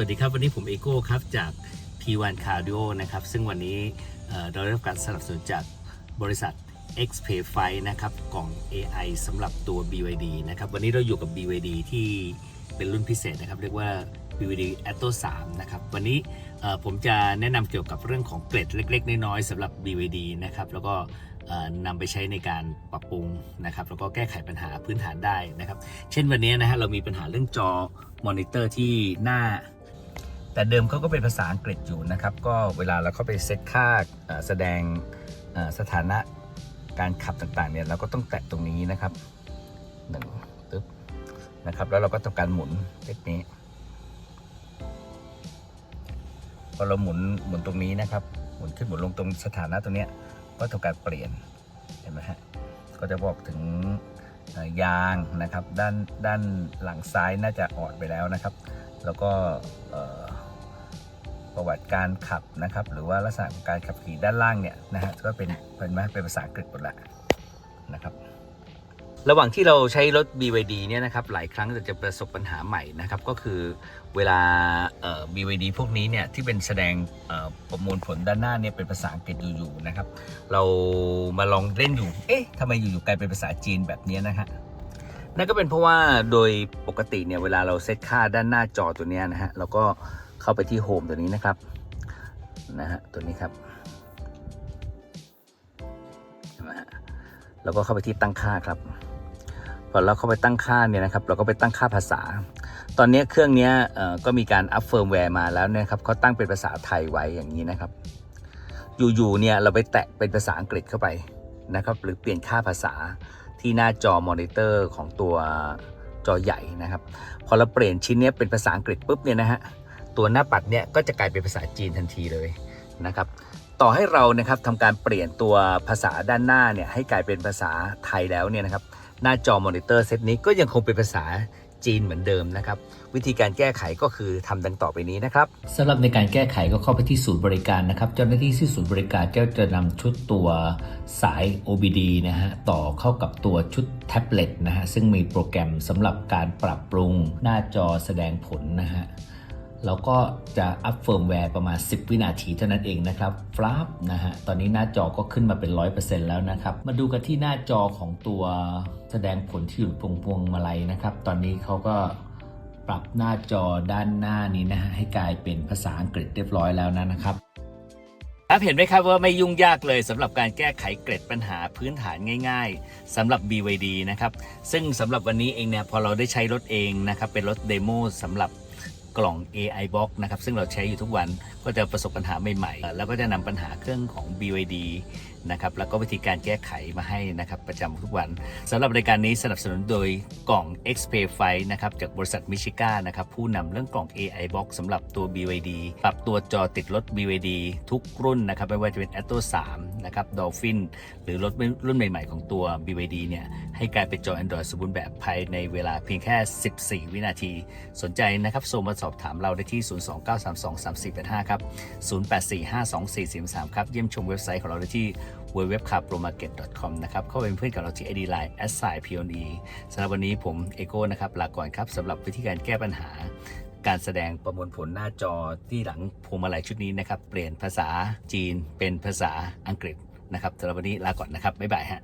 วัสดีครับ วันนี้ผมเอโก้ครับจาก P1 Cardio นะครับ ซึ่งวันนี้เราได้รับการสนับสนุนจากบริษัท XPay f i นะครับกล่อง AI สำหรับตัว BYD นะครับ วันนี้เราอยู่กับ BYD ที่เป็นรุ่นพิเศษนะครับ เรียกว่า BYD Atto 3 นะครับ วันนี้ผมจะแนะนำเกี่ยวกับเรื่องของเกร็ดเล็ก ๆ น้อยๆสำหรับ BYD นะครับ แล้วก็นำไปใช้ในการปรับปรุงนะครับ แล้วก็แก้ไขปัญหาพื้นฐานได้นะครับ เช่นวันนี้นะฮะเรามีปัญหาเรื่องจอมอนิเตอร์ที่หน้า แต่เดิมเขาก็เป็นภาษาอังกฤษอยู่นะครับ ก็เวลาเราเข้าไปเซตค่าแสดงสถานะการขับต่างๆเนี่ยเราก็ต้องแตะตรงนี้นะครับหนึ่งตึ๊บนะครับ แล้วเราก็ทำการหมุนเล็กนี้พอเราหมุนหมุนตรงนี้นะครับ หมุนขึ้นหมุนลงตรงสถานะตรงเนี้ยก็ทำการเปลี่ยนเห็นไหมฮะก็จะบอกถึงยางนะครับ ด้านด้านหลังซ้ายน่าจะอ่อนไปแล้วนะครับ แล้วก็เอ่อ ประวัติการขับนะครับ หรือว่าลักษณะของการขับขี่ด้านล่างเนี่ยนะฮะก็เป็นเป็นไหมเป็นภาษาอังกฤษหมดละนะครับ ระหว่างที่เราใช้รถ BYD เนี่ยนะครับหลายครั้งเราจะประสบปัญหาใหม่นะครับ ก็คือเวลา BYD พวกนี้เนี่ยที่เป็นแสดงประมวลผลด้านหน้าเนี่ยเป็นภาษาอังกฤษอยู่ๆนะครับ เรามาลองเล่นอยู่เอ๊ะทำไมอยู่ๆกลายเป็นภาษาจีนแบบนี้นะฮะ นั่นก็เป็นเพราะว่าโดยปกติเนี่ยเวลาเราเซตค่าด้านหน้าจอตัวนี้นะฮะเราก็เข้าไปที่โฮมตัวนี้นะครับนะฮะตัวนี้ครับนไหมฮะเราก็เข้าไปที่ตั้งค่าครับพอเราเข้าไปตั้งค่าเนี่ยนะครับ เราก็ไปตั้งค่าภาษา ตอนนี้เครื่องนี้เอ่อก็มีการอัปเฟิร์มแวร์มาแล้วเนี่ยครับเขาตั้งเป็นภาษาไทยไว้อย่างนี้นะครับ อยู่ๆเนี่ยเราไปแตะเป็นภาษาอังกฤษเข้าไปนะครับ หรือเปลี่ยนค่าภาษา ที่หน้าจอมอนิเตอร์ของตัวจอใหญ่นะครับ พอเราเปลี่ยนชิ้นนี้เป็นภาษาอังกฤษปุ๊บเนี่ยนะฮะตัวหน้าปัดเนี่ยก็จะกลายเป็นภาษาจีนทันทีเลยนะครับ ต่อให้เรานะครับทำการเปลี่ยนตัวภาษาด้านหน้าเนี่ยให้กลายเป็นภาษาไทยแล้วเนี่ยนะครับ หน้าจอมอนิเตอร์เซตนี้ก็ยังคงเป็นภาษา จีนเหมือนเดิมนะครับ วิธีการแก้ไขก็คือทำดังต่อไปนี้นะครับสำหรับในการแก้ไขก็เข้าไปที่ศูนย์บริการนะครับ เจ้าหน้าที่ที่ศูนย์บริการก็จะนำชุดตัวสาย OBD นะฮะต่อเข้ากับตัวชุดแท็บเล็ตนะฮะซึ่งมีโปรแกรมสำหรับการปรับปรุงหน้าจอแสดงผลนะฮะ แล้วก็จะอัปเฟิร์มแวร์ประมาณ 10 วินาทีเท่านั้นเองนะครับฟลับนะฮะ ตอนนี้หน้าจอก็ขึ้นมาเป็น 100%แล้วนะครับ มาดูกันที่หน้าจอของตัวแสดงผลที่อยู่พวงพวงมาลัยนะครับ ตอนนี้เขาก็ปรับหน้าจอด้านหน้านี้นะฮะให้กลายเป็นภาษาอังกฤษเรียบร้อยแล้วนะครับครับเห็นไหมครับว่าไม่ยุ่งยากเลยสำหรับการแก้ไขเกร็ดปัญหาพื้นฐานง่าย ๆสำหรับ BYD นะครับ ซึ่งสำหรับวันนี้เองเนี่ยพอเราได้ใช้รถเองนะครับ เป็นรถเดโมสำหรับ กล่อง AI Box นะครับซึ่งเราใช้อยู่ทุกวันก็จะประสบปัญหาใหม่ๆ แล้วก็จะนำปัญหาเครื่องของ BYD นะครับแล้วก็วิธีการแก้ไขมาให้นะครับประจำทุกวันสำหรับรายการนี้สนับสนุนโดยกล่อง XPay ไฟนะครับจากบริษัทมิชิก้านะครับผู้นำเรื่องกล่อง AI Box สำหรับตัว BYD ปรับตัวจอติดรถ BYD ทุกรุ่นนะครับไม่ว่าจะเป็น a t o 3นะครับ Dolphin หรือรถรุ่นใหม่ๆของตัว BYD เนี่ยให้กลายเป็นจอ Android สมบูรณ์แบบภายในเวลาเพียงแค่ 14 วินาที สนใจนะครับโทรมาสอบถามเราได้ที่ 029323485 ครับ 08452443 ครับ เยี่ยมชมเว็บไซต์ของเราได้ที่ www.carpromarket.com นะครับ เข้าเป็นเพื่อนกับเราที่ ID Line a s s i p o n e สำหรับวันนี้ผมเอโก้นะครับลาก่อนครับสำหรับวิธีการแก้ปัญหา การแสดงประมวลผลหน้าจอที่หลังพวงมาลัยชุดนี้นะครับ เปลี่ยนภาษาจีนเป็นภาษาอังกฤษนะครับสำหรับวันนี้ลาก่อนนะครับบ๊ายบายฮะ